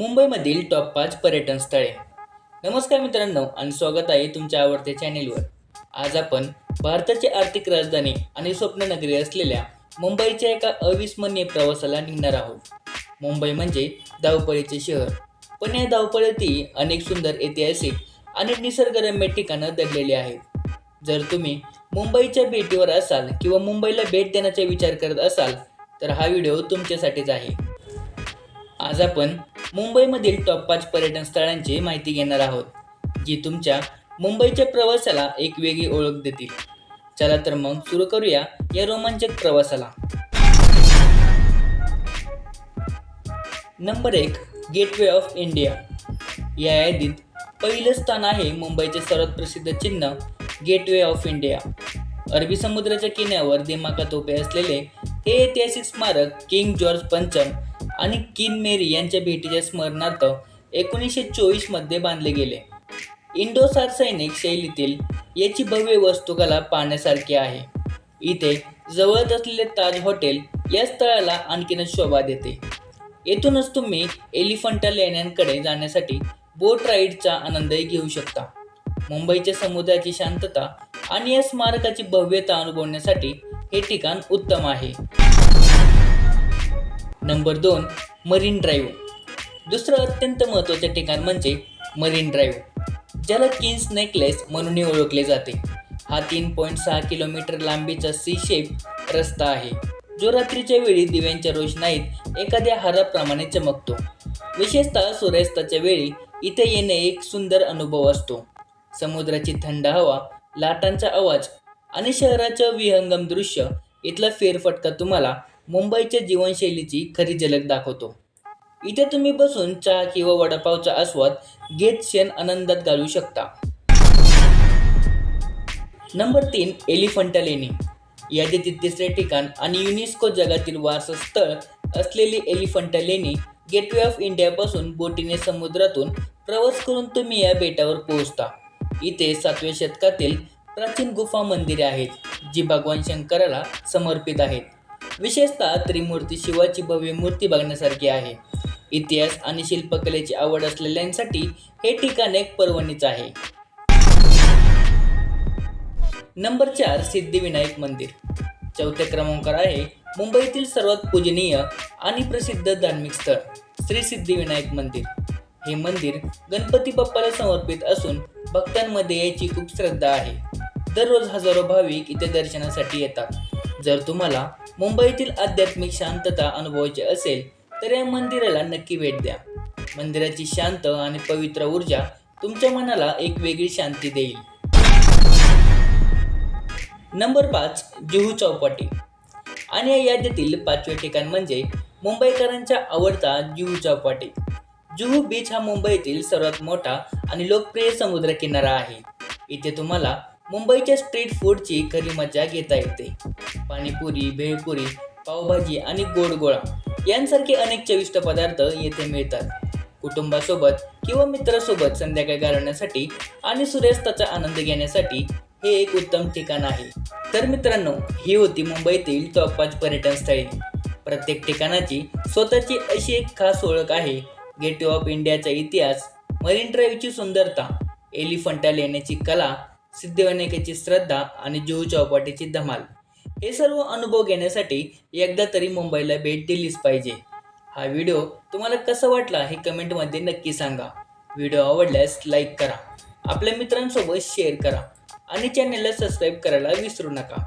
मुंबईमधील टॉप पाच पर्यटन स्थळे. नमस्कार मित्रांनो आणि स्वागत आहे तुमच्या आवडत्या चॅनेलवर आज आपण भारताची आर्थिक राजधानी आणि स्वप्ननगरी असलेल्या मुंबईच्या एका अविस्मरणीय प्रवासाला निघणार आहोत. मुंबई म्हणजे धावपळीचे शहर. पण या धावपळीतही अनेक सुंदर ऐतिहासिक आणि निसर्गरम्य ठिकाणं दडलेली आहेत. जर तुम्ही मुंबईच्या भेटीवर असाल किंवा मुंबईला भेट देण्याचा विचार करत असाल तर हा व्हिडिओ तुमच्यासाठीच आहे. आज आपण मुंबईमधील टॉप पाच पर्यटन स्थळांची माहिती घेणार आहोत जी तुमच्या मुंबईच्या प्रवासाला एक वेगळी ओळख देतील. चला तर मग सुरू करूया या रोमांचक प्रवासाला. नंबर एक गेटवे ऑफ इंडिया या यादीत पहिलं स्थान आहे मुंबईचे सर्वात प्रसिद्ध चिन्ह गेटवे ऑफ इंडिया अरबी समुद्राच्या किनाऱ्यावर दिमाखात उभे असलेले हे ऐतिहासिक स्मारक किंग जॉर्ज पंचम आणि किन मेरी यांच्या भेटीच्या स्मरणार्थ एकोणीसशे चोवीसमध्ये बांधले गेले. इंडोसार सैनिक शैलीतील याची भव्य वस्तुकला पाहण्यासारखी आहे. इथे जवळच असलेले ताज हॉटेल या स्थळाला आणखीनच शोभा देते. येथूनच तुम्ही एलिफंटा लेण्यांकडे जाण्यासाठी बोट राईडचा आनंदही घेऊ शकता. मुंबईच्या समुद्राची शांतता आणि या स्मारकाची भव्यता अनुभवण्यासाठी हे ठिकाण उत्तम आहे. नंबर दोन मरीन ड्राईव्ह दुसरं अत्यंत महत्त्वाचे ठिकाण म्हणजे मरीन ड्राईव्ह ज्याला किन्स नेकलेस म्हणूनही ओळखले जाते. हा तीन पॉईंट सहा किलोमीटर लांबीचा सी शेप रस्ता आहे जो रात्रीच्या वेळी दिव्यांच्या रोषणाईत एखाद्या हाराप्रमाणे चमकतो. विशेषतः सूर्यास्ताच्या वेळी इथे येणे एक सुंदर अनुभव असतो. समुद्राची थंड हवा लाटांचा आवाज आणि शहराचं विहंगम दृश्य इथला फेरफटका तुम्हाला मुंबईच्या जीवनशैलीची खरी झलक दाखवतो. इथे तुम्ही बसून चहा किंवा वडापावचा आस्वाद घेत क्षण आनंदात घालू शकता. नंबर तीन एलिफंटा लेणी. यादीतील तिसरे ठिकाण आणि युनेस्को जगातील वारसा स्थळ असलेली एलिफंटा लेणी गेटवे ऑफ इंडियापासून बोटीने समुद्रातून प्रवास करून तुम्ही या बेटावर पोहोचता. इथे सातव्या शतकातील प्राचीन गुफा मंदिरे आहेत जी भगवान शंकराला समर्पित आहेत. विशेषतः त्रिमूर्ती शिवाची भव्य मूर्ती बघण्यासारखी आहे. इतिहास आणि शिल्पकलेची आवड असलेल्यांसाठी हे ठिकाण एक पर्वणीच आहे. नंबर चार सिद्धिविनायक मंदिर. चौथ्या क्रमांकावर आहे मुंबईतील सर्वात पूजनीय आणि प्रसिद्ध धार्मिक स्थळ श्री सिद्धिविनायक मंदिर. हे मंदिर गणपती बाप्पाला समर्पित असून भक्तांमध्ये याची खूप श्रद्धा आहे. दररोज हजारो भाविक इथे दर्शनासाठी येतात. जर तुम्हाला मुंबईतील आध्यात्मिक शांतता अनुभवायची असेल तर या मंदिराला नक्की भेट द्या. मंदिराची शांत आणि पवित्र ऊर्जा तुमच्या मनाला एक वेगळी शांती देईल. नंबर पाच जुहू चौपाटी. आणि या यादीतील पाचवे ठिकाण म्हणजे मुंबईकरांच्या आवडता जुहू चौपाटी. जुहू बीच हा मुंबईतील सर्वात मोठा आणि लोकप्रिय समुद्र किनारा आहे. इथे तुम्हाला मुंबईच्या स्ट्रीट फूडची खरी मजा घेता येते. पाणीपुरी भेळपुरी पावभाजी आणि गोडगोळा यांसारखे अनेक चविष्ट पदार्थ येथे मिळतात. कुटुंबासोबत किंवा मित्रासोबत संध्याकाळी घालवण्यासाठी आणि सूर्यास्ताचा आनंद घेण्यासाठी हे एक उत्तम ठिकाण आहे. तर मित्रांनो ही होती मुंबईतील टॉप पाच पर्यटन स्थळे. प्रत्येक ठिकाणाची स्वतःची अशी एक खास ओळख आहे. गेटवे ऑफ इंडियाचा इतिहास मरीन ड्राईव्हची सुंदरता एलिफंटा लेण्याची कला सिद्धिविनायकाची श्रद्धा आणि जुहू चौपाटीची धमाल. हे सर्व अनुभव घेण्यासाठी एकदा तरी मुंबईला भेट दिलीच पाहिजे. हा व्हिडिओ तुम्हाला कसा वाटला हे कमेंटमध्ये नक्की सांगा. व्हिडिओ आवडल्यास लाईक करा. आपल्या मित्रांसोबत शेअर करा आणि चॅनलला सबस्क्राईब करायला विसरू नका.